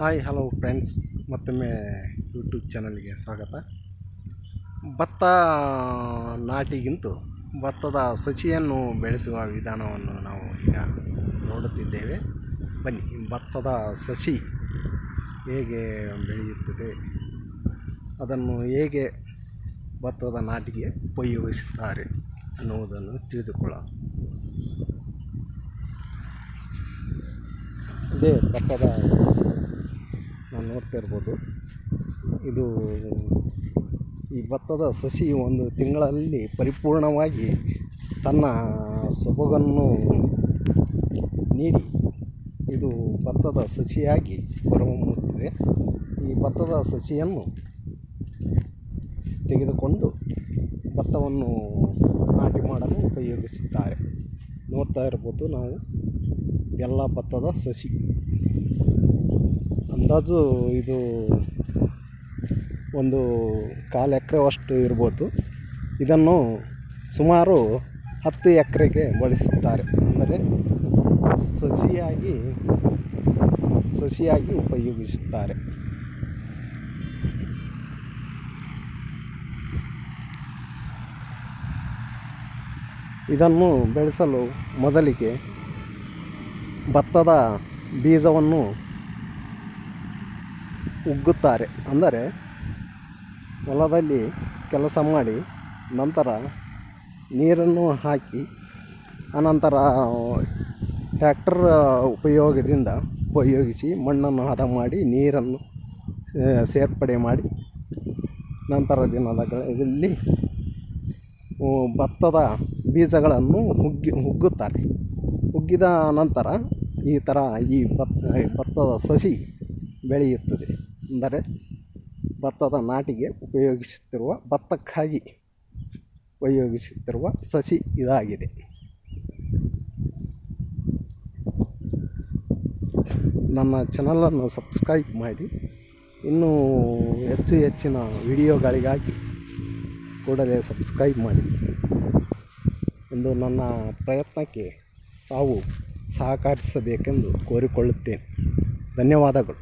Hi hello friends ಮತ್ತೊಮ್ಮೆ YouTube ಚಾನಲ್ಗೆ ಸ್ವಾಗತ. ಭತ್ತ ನಾಟಿಗಿಂತೂ ಭತ್ತದ ಸಸಿಯನ್ನು ಬೆಳೆಸುವ ವಿಧಾನವನ್ನು ನಾವು ಈಗ ನೋಡುತ್ತಿದ್ದೇವೆ. ಬನ್ನಿ, ಭತ್ತದ ಸಸಿ ಹೇಗೆ ಬೆಳೆಯುತ್ತದೆ, ಅದನ್ನು ಹೇಗೆ ಭತ್ತದ ನಾಟಿಗೆ ಉಪಯೋಗಿಸುತ್ತಾರೆ ಅನ್ನುವುದನ್ನು ತಿಳಿದುಕೊಳ್ಳ ಇದೇ ಭತ್ತದ ನಾವು ನೋಡ್ತಾ ಇರ್ಬೋದು. ಇದು ಈ ಭತ್ತದ ಸಸಿ ಒಂದು ತಿಂಗಳಲ್ಲಿ ಪರಿಪೂರ್ಣವಾಗಿ ತನ್ನ ಸೊಬಗನ್ನು ನೀಡಿ ಇದು ಭತ್ತದ ಸಸಿಯಾಗಿ ಹೊರಹೊಮ್ಮುತ್ತದೆ. ಈ ಭತ್ತದ ಸಸಿಯನ್ನು ತೆಗೆದುಕೊಂಡು ಭತ್ತವನ್ನು ನಾಟಿ ಮಾಡಲು ಉಪಯೋಗಿಸುತ್ತಾರೆ. ನೋಡ್ತಾ ಇರ್ಬೋದು ನಾವು ಎಲ್ಲ ಭತ್ತದ ಸಸಿ. ಅಂದಾಜು ಇದು ಒಂದು ಕಾಲು ಎಕರೆವಷ್ಟು ಇರ್ಬೋದು. ಇದನ್ನು ಸುಮಾರು ಹತ್ತು ಎಕರೆಗೆ ಬಳಸುತ್ತಾರೆ. ಅಂದರೆ ಸಸಿಯಾಗಿ ಸಸಿಯಾಗಿ ಉಪಯೋಗಿಸುತ್ತಾರೆ. ಇದನ್ನು ಬೆಳೆಸಲು ಮೊದಲಿಗೆ ಭತ್ತದ ಬೀಜವನ್ನು ಉಗ್ಗುತ್ತಾರೆ. ಅಂದರೆ ಹೊಲದಲ್ಲಿ ಕೆಲಸ ಮಾಡಿ ನಂತರ ನೀರನ್ನು ಹಾಕಿ, ಅನಂತರ ಟ್ಯಾಕ್ಟರ್ ಉಪಯೋಗದಿಂದ ಉಪಯೋಗಿಸಿ ಮಣ್ಣನ್ನು ಹದ ಮಾಡಿ ನೀರನ್ನು ಸೇರ್ಪಡೆ ಮಾಡಿ ನಂತರ ದಿನದ ಇದರಲ್ಲಿ ಭತ್ತದ ಬೀಜಗಳನ್ನು ಹುಗ್ಗಿ ಹುಗ್ಗುತ್ತಾರೆ ಉಗ್ಗಿದ ನಂತರ ಈ ಥರ ಈ ಭತ್ತ ಭತ್ತದ ಸಸಿ ಬೆಳೆಯುತ್ತದೆ. ಅಂದರೆ ಭತ್ತದ ನಾಟಿಗೆ ಉಪಯೋಗಿಸುತ್ತಿರುವ ಭತ್ತಕ್ಕಾಗಿ ಉಪಯೋಗಿಸುತ್ತಿರುವ ಸಸಿ ಇದಾಗಿದೆ. ನನ್ನ ಚಾನಲನ್ನು ಸಬ್ಸ್ಕ್ರೈಬ್ ಮಾಡಿ, ಇನ್ನೂ ಹೆಚ್ಚು ಹೆಚ್ಚಿನ ವಿಡಿಯೋಗಳಿಗಾಗಿ ಕೂಡಲೇ ಸಬ್ಸ್ಕ್ರೈಬ್ ಮಾಡಿ. ಎಂದು ನನ್ನ ಪ್ರಯತ್ನಕ್ಕೆ ತಾವು ಸಹಕರಿಸಬೇಕೆಂದು ಕೋರಿಕೊಳ್ಳುತ್ತೇನೆ. ಧನ್ಯವಾದಗಳು.